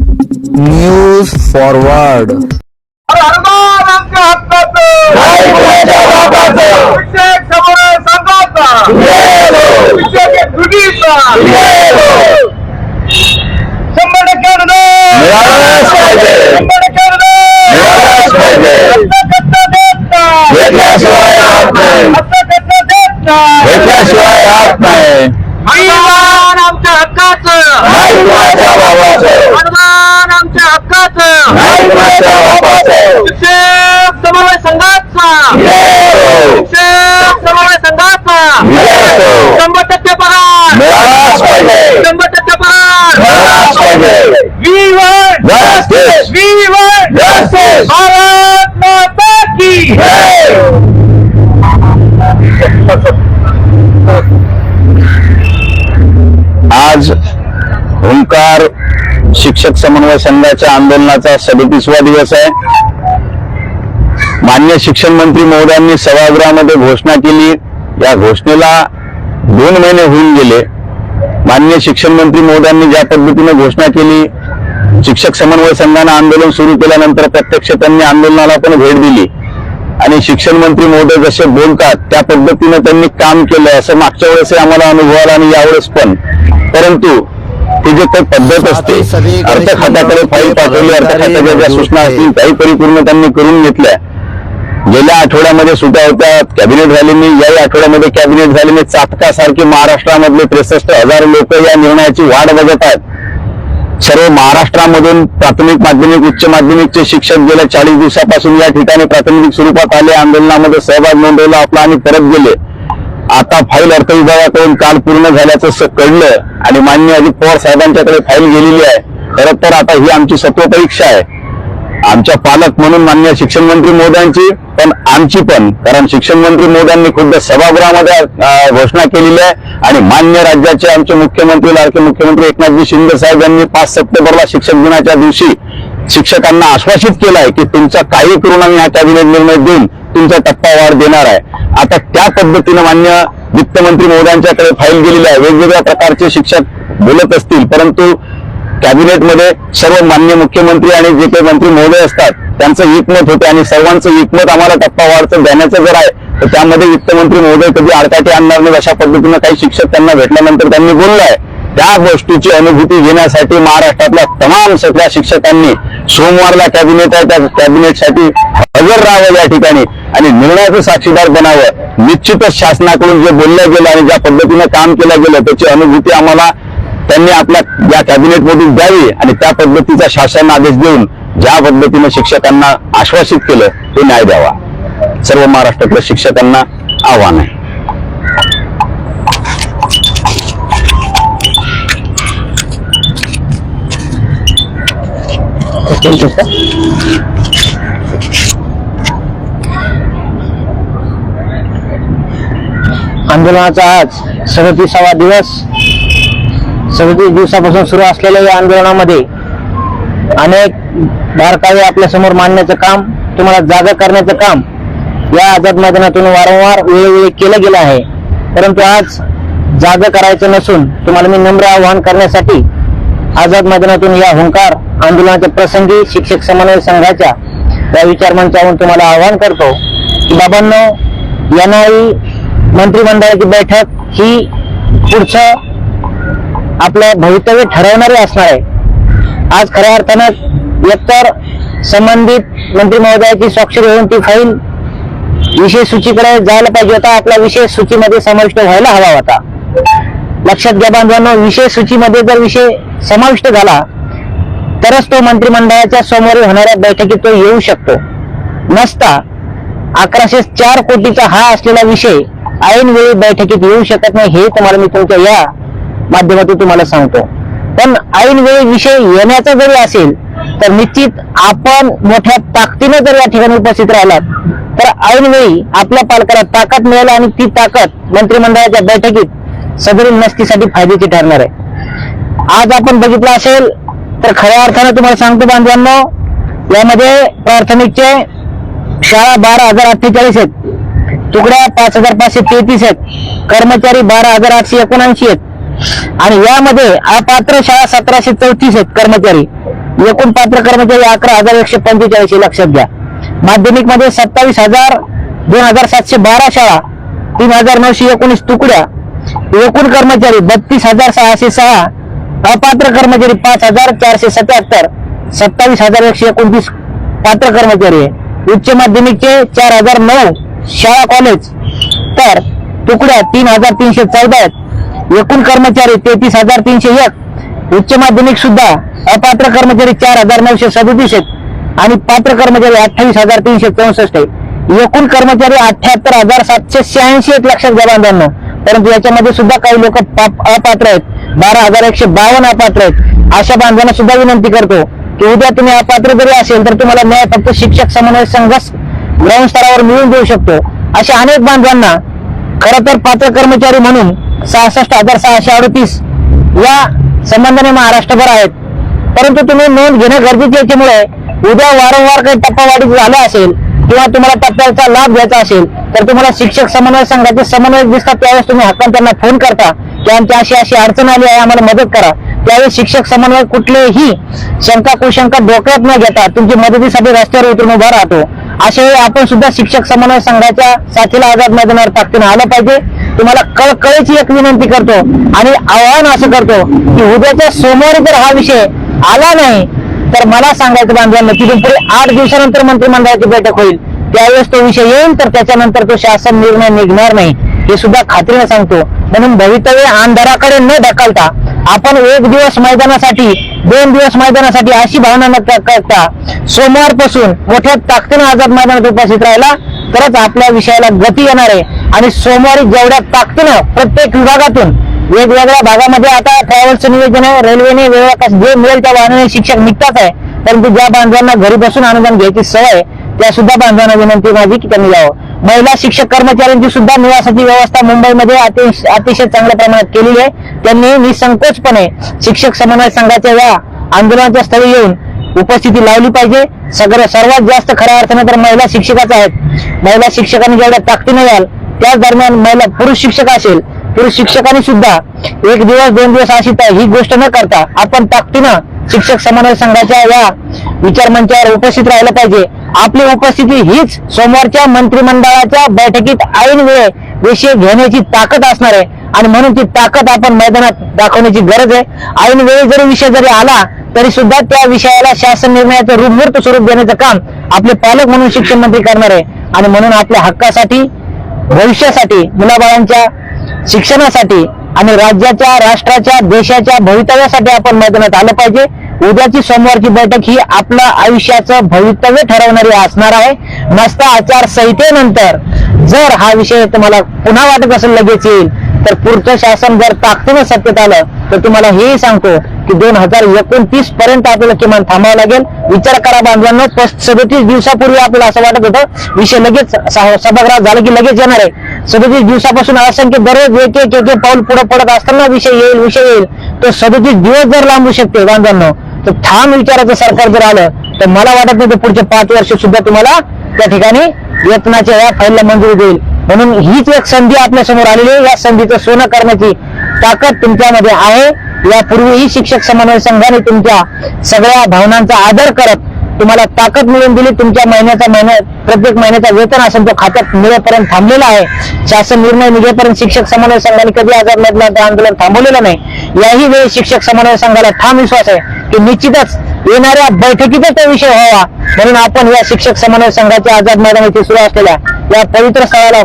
News forward आमच्या हक्काचं विषयक समन्वय संघाचा विषयक दुनीचा शंभर टक्के. शंभर टक्के राहत नाही अनुदान आमच्या हक्काचं. नाही कुणाच्या भावाचं अनुदान आमच्या हक्काचं. नाही बापाचं विषयक समन्वय संघाचा. मिळालं. समन्वय संघाचा. मिळालं. शंभर टक्के पगार. मिळालाच पाहिजे. शंभर टक्के पगार. मिळालाच पाहिजे. Justice! We want Justice! Bharat माता की. ओंकार शिक्षक समन्वय संघाच्या आंदोलनाचा सदतीसवा दिवस आहे. मान्य शिक्षण मंत्री महोदयांनी सभागृहामध्ये घोषणा केली. या घोषणेला दोन महिने होऊन गेले. मान्य शिक्षण मंत्री महोदयांनी ज्या पद्धतीने घोषणा केली शिक्षक समन्वय संघानं आंदोलन सुरू केल्यानंतर प्रत्यक्ष त्यांनी आंदोलनाला पण भेट दिली. आणि शिक्षण मंत्री महोदय जसे बोलतात त्या पद्धतीने त्यांनी काम केलं असं मागच्या वेळेस आम्हाला अनुभवाला आणि यावेळेस पण. परंतु जे काही पद्धत असते अर्थ खात्याकडे फाईल पाठवली अर्थ खात्याच्या ज्या सूचना असतील त्याही परिपूर्ण त्यांनी करून घेतल्या. गेल्या आठवड्यामध्ये सुद्धा होत्या कॅबिनेट झालेली याही आठवड्यामध्ये कॅबिनेट झालेले चातकासारखे महाराष्ट्रामधले त्रेसष्ट हजार लोक या निर्णयाची वाट बघत आहेत. सर्व महाराष्ट्रामधून प्राथमिक माध्यमिक उच्च माध्यमिकचे शिक्षक गेल्या चाळीस दिवसापासून या ठिकाणी प्रातिनिधिक स्वरूपात आले आंदोलनामध्ये सहभाग नोंदवला आपला आणि परत गेले. आता फाईल अर्थ विभागाकडून काल पूर्ण झाल्याचं कळलं आणि मान्य अजित पवार साहेबांच्याकडे फाईल गेलेली आहे. खरं तर आता ही आमची सत्व परीक्षा आहे. आमच्या पालक म्हणून मान्य शिक्षण मंत्री मोदयांची पण आमची पण कारण शिक्षण मंत्री मोदयांनी खुद्द सभागृहामध्ये घोषणा केलेली आहे. आणि मान्य राज्याचे आमचे मुख्यमंत्री लाडके मुख्यमंत्री एकनाथजी शिंदे साहेब यांनी पाच सप्टेंबरला शिक्षक दिनाच्या दिवशी शिक्षकांना आश्वासित केलं आहे की तुमचा काही करून आम्ही हा कॅबिनेट निर्णय देऊन तुमचा टप्पावाढ देणार आहे. आता त्या पद्धतीनं मान्य वित्तमंत्री महोदयांच्याकडे फाईल गेलेली आहे. वेगवेगळ्या प्रकारचे शिक्षक बोलत असतील परंतु कॅबिनेटमध्ये सर्व मान्य मुख्यमंत्री आणि जे काही मंत्री महोदय असतात त्यांचं एकमत होते आणि सर्वांचं एकमत आम्हाला टप्पावाढचं देण्याचं जर आहे तर त्यामध्ये वित्तमंत्री महोदय कधी आडकाठी आणणार नाही अशा पद्धतीनं काही शिक्षक त्यांना भेटल्यानंतर त्यांनी बोललंय त्या गोष्टीची अनुभूती घेण्यासाठी महाराष्ट्रातल्या तमाम सगळ्या शिक्षकांनी सोमवारला कॅबिनेट आहे त्या कॅबिनेटसाठी हजर राहावं या ठिकाणी. आणि निर्णयाचं साक्षीदार बनावं. निश्चितच शासनाकडून जे बोललं गेलं आणि ज्या पद्धतीनं काम केलं गेलं त्याची अनुभूती आम्हाला त्यांनी आपल्या या कॅबिनेटमधून द्यावी आणि त्या पद्धतीचा शासन आदेश देऊन ज्या पद्धतीने शिक्षकांना आश्वासित केलं ते न्याय द्यावा. सर्व महाराष्ट्रातल्या शिक्षकांना आव्हान आहे. आंदोलनाचा आज सदतीसावा दिवस. सदतीस दिवसापासून सुरू असलेल्या या आंदोलनामध्ये अनेक भारतावे आपल्यासमोर मांडण्याचं काम तुम्हाला जागा करण्याचं काम या आझाद मैदानातून वारंवार वेळोवेळी केलं गेलं आहे. परंतु आज जागा करायचं नसून तुम्हाला मी नम्र आवाहन करण्यासाठी आझाद मैदानातून या हुंकार आंदोलनाच्या प्रसंगी शिक्षक समन्वय संघाच्या या विचारमंचावरून तुम्हाला आवाहन करतो की बाबांनो येणारी मंत्रिमंडळाची बैठक ही पुढचं आपलं भवितव्य ठरवणारी असणार आहे. आज खऱ्या अर्थानं एकतर संबंधित मंत्री महोदयाची स्वाक्षरी होऊन ती फाईल विषय सूचीकडे जायला पाहिजे होता. आपला विषय सूचीमध्ये समाविष्ट व्हायला हवा होता. लक्षात घ्या बांधवांनो विषय सूचीमध्ये जर विषय समाविष्ट झाला तरच तो मंत्रिमंडळाच्या समोर होणाऱ्या बैठकीत तो येऊ शकतो. नसता अकराशे चार कोटीचा हा असलेला विषय ऐनवेळी बैठकीत येऊ शकत नाही हे तुम्हाला मी तुमच्या या माध्यमातून तुम्हाला सांगतो. पण ऐनवेळी विषय येण्याचा जरी असेल तर निश्चित आपण मोठ्या ताकदीने जर या ठिकाणी उपस्थित राहिलात तर ऐनवेळी आपल्या पालकाला ताकद मिळेल आणि ती ताकद मंत्रिमंडळाच्या बैठकीत सदरील नसतीसाठी फायद्याची ठरणार आहे. आज आपण बघितलं असेल तर खऱ्या अर्थानं तुम्हाला सांगतो बांधवांनो यामध्ये प्राथमिकचे शाळा बारा हजार अठ्ठेचाळीस आहेत. तुकड्या पाच हजार पाचशे तेहतीस आहेत. कर्मचारी बारा हजार आठशे एकोणऐंशी आहेत. आणि यामध्ये अपात्र शाळा सतराशे चौतीस आहेत कर्मचारी. एकूण पात्र कर्मचारी अकरा हजार एकशे पंचेचाळीस लक्षात घ्या. माध्यमिकमध्ये सत्तावीस हजार दोन हजार सातशे बारा शाळा तीन हजार नऊशे एकोणीस तुकड्या. एकूण कर्मचारी बत्तीस हजार सहाशे सहा अपात्र कर्मचारी पाच हजार चारशे सत्याहत्तर सत्तावीस हजार एकशे एकोणतीस पात्र कर्मचारी आहे. उच्च माध्यमिकचे चार हजार नऊ शाळा कॉलेज तर तुकड्या तीन हजार तीनशे चौदा आहेत. एकूण कर्मचारी तेहतीस हजार तीनशे एक. उच्च माध्यमिक सुद्धा अपात्र कर्मचारी चार हजार नऊशे सदतीस आहेत. आणि पात्र कर्मचारी अठ्ठावीस हजार तीनशे चौसष्ट आहे एकूण कर्मचारी अठ्याहत्तर हजार सातशे शहाऐंशी एक लक्षात घ्या बांधवांनो. परंतु याच्यामध्ये सुद्धा काही लोक अपात्र आहेत. बारा हजार एकशे बावन्न अपात्र आहेत. अशा बांधवांना सुद्धा विनंती करतो की उद्या तुम्ही अपात्र जरी असेल तर तुम्हाला न्याय फक्त शिक्षक समन्वय संघ ग्राउंड स्तरावर मिळून देऊ शकतो. अशा अनेक बांधवांना खरं तर पात्र कर्मचारी म्हणून सहासष्ट हजार सहाशे अडतीस या संबंधाने महाराष्ट्रभर आहेत. परंतु तुम्ही नोंद घेणं गरजेचे याच्यामुळे उद्या वारंवार काही टप्पावाढी झाला असेल किंवा तुम्हाला टप्प्याचा लाभ घ्यायचा असेल तर तुम्हाला शिक्षक समन्वय संघाचे समन्वय दिसतात त्यावेळेस तुम्ही हक्कान त्यांना फोन करता. की आमची अशी अशी अडचण आली आहे आम्हाला मदत करा. त्यावेळेस शिक्षक समन्वय कुठलेही शंका कुशंका डोक्यात न घेता तुमची मदतीसाठी रस्त्यावर उतरून उभा राहतो. अशा वेळी आपण सुद्धा शिक्षक समन्वय संघाच्या साथीला आझाद मैदानावर ताकदीनं आलं पाहिजे. तुम्हाला कळकळीची एक विनंती करतो आणि आव्हान असं करतो की उद्याच्या सोमवारी जर हा विषय आला नाही तर मला सांगायचं बांधवांना तिथून पुढे आठ दिवसानंतर मंत्रिमंडळाची बैठक होईल. त्यावेळेस तो विषय येईल तर त्याच्यानंतर तो शासन निर्णय निघणार नाही. हे सुद्धा खात्रीने सांगतो. म्हणून भवितव्य अंधाराकडे न ढकलता आपण एक दिवस मैदानासाठी दोन दिवस मैदानासाठी अशी भावना न करता सोमवारपासून मोठ्या ताकदीनं आझाद मैदानात उपस्थित राहिला. तरच आपल्या विषयाला गती येणार आहे. आणि सोमवारी जेवढ्या ताकदीनं प्रत्येक विभागातून वेगवेगळ्या भागामध्ये आता ट्रॅव्हल्सचं नियोजन आहे रेल्वेने वेगळ्या जे मिळेल त्या वाहनाने शिक्षक निघतात आहे. परंतु ज्या बांधवांना घरी बसून अनुदान घ्यायची सवय आहे, त्या सुद्धा बांधवांना विनंती माझी की त्यांनी यावं. महिला शिक्षक कर्मचाऱ्यांची सुद्धा निवासाची व्यवस्था मुंबईमध्ये अतिशय अतिशय चांगल्या प्रमाणात केलेली आहे. त्यांनी निसंकोचपणे शिक्षक समन्वय संघाच्या या आंदोलनाच्या स्थळी येऊन उपस्थिती लावली पाहिजे. सगळं सर्वात जास्त खऱ्या अर्थाने तर महिला शिक्षकाच आहेत. महिला शिक्षकांनी जेवढ्या ताकदीने याल त्याच दरम्यान महिला पुरुष शिक्षक असेल पुरुष शिक्षकांनी सुद्धा एक दिवस दोन दिवस अशी ही गोष्ट न करता आपण ताकदीनं शिक्षक समन्वय संघाच्या या विचार मंचावर उपस्थित राहिलं पाहिजे. आपली उपस्थिती हीच सोमवारच्या मंत्रिमंडळाच्या बैठकीत ऐन वेळ विषय घेण्याची ताकद असणार आहे. आणि म्हणून ती ताकद आपण मैदानात दाखवण्याची गरज आहे. ऐन वेळी जरी विषय जरी आला तरी सुद्धा त्या विषयाला शासन निर्णयाचं रूपमूर्त स्वरूप देण्याचं काम आपले पालक म्हणून शिक्षण मंत्री करणार आहे. आणि म्हणून आपल्या हक्कासाठी भविष्यासाठी मुलाबाळांच्या शिक्षणासाठी आणि राज्याच्या राष्ट्राच्या देशाच्या भवितव्यासाठी आपण मैदानात आलं पाहिजे. उद्याची सोमवारची बैठक ही आपलं आयुष्याचं भवितव्य ठरवणारी असणार आहे. मस्त आचारसंहितेनंतर जर हा विषय तुम्हाला पुन्हा वाटत असेल लगेच येईल तर पुढचं शासन जर ताकदीनं सत्तेत आलं तर तुम्हाला हेही सांगतो की दोन हजार एकोणतीस पर्यंत आपल्याला किमान थांबावं लागेल. विचार करा बांधवांना सदतीस दिवसापूर्वी आपल्याला असं वाटत होतं विषय लगेच स- सभागृहात झालं की लगेच येणार आहे. सदतीस दिवसापासून असंख्य दररोज एक एक एक पाऊल पुढे पडत असताना विषय येईल विषय येईल. तो सदतीस दिवस जर लांबू शकते बांधवांनो तर ठाम विचाराचं सरकार जर आलं तर मला वाटत नाही ते पुढचे पाच वर्ष सुद्धा तुम्हाला त्या ठिकाणी वेतनाच्या या फाईलला मंजुरी देईल. म्हणून हीच एक संधी आपल्यासमोर आलेली आहे. या संधीचं सोनं करण्याची ताकद तुमच्यामध्ये आहे. यापूर्वीही शिक्षक समन्वय संघाने तुमच्या सगळ्या भावनांचा आदर करत तुम्हाला ताकद मिळवून दिली तुमच्या महिन्याचा महिन्या प्रत्येक महिन्याचा वेतन असेल तो खात्यात मिळेपर्यंत थांबलेला आहे. शासन निर्णय निघेपर्यंत शिक्षक समन्वय संघाने कधी आजार मैदानात आंदोलन थांबवलेलं नाही. याही वेळी शिक्षक समन्वय संघाला ठाम विश्वास आहे की निश्चितच येणाऱ्या बैठकीचा तो विषय व्हावा. म्हणून आपण या शिक्षक समन्वय संघाच्या आझाद मैदान येथे सुरू असलेल्या या पवित्र स्थळाला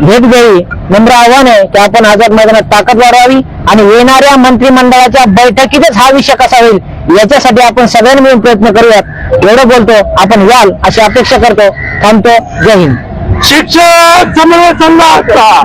भेट द्यावी नम्र आव्हान आहे की आपण आझाद मैदानात ताकद वाढवावी आणि येणाऱ्या मंत्रिमंडळाच्या बैठकीतच हा विषय कसा होईल याच्यासाठी आपण सगळ्यांनी मिळून प्रयत्न करूयात. एवढं बोलतो आपण याल अशी अपेक्षा करतो थांबतो. जय हिंद. शिक्षक समन्वय संघाचा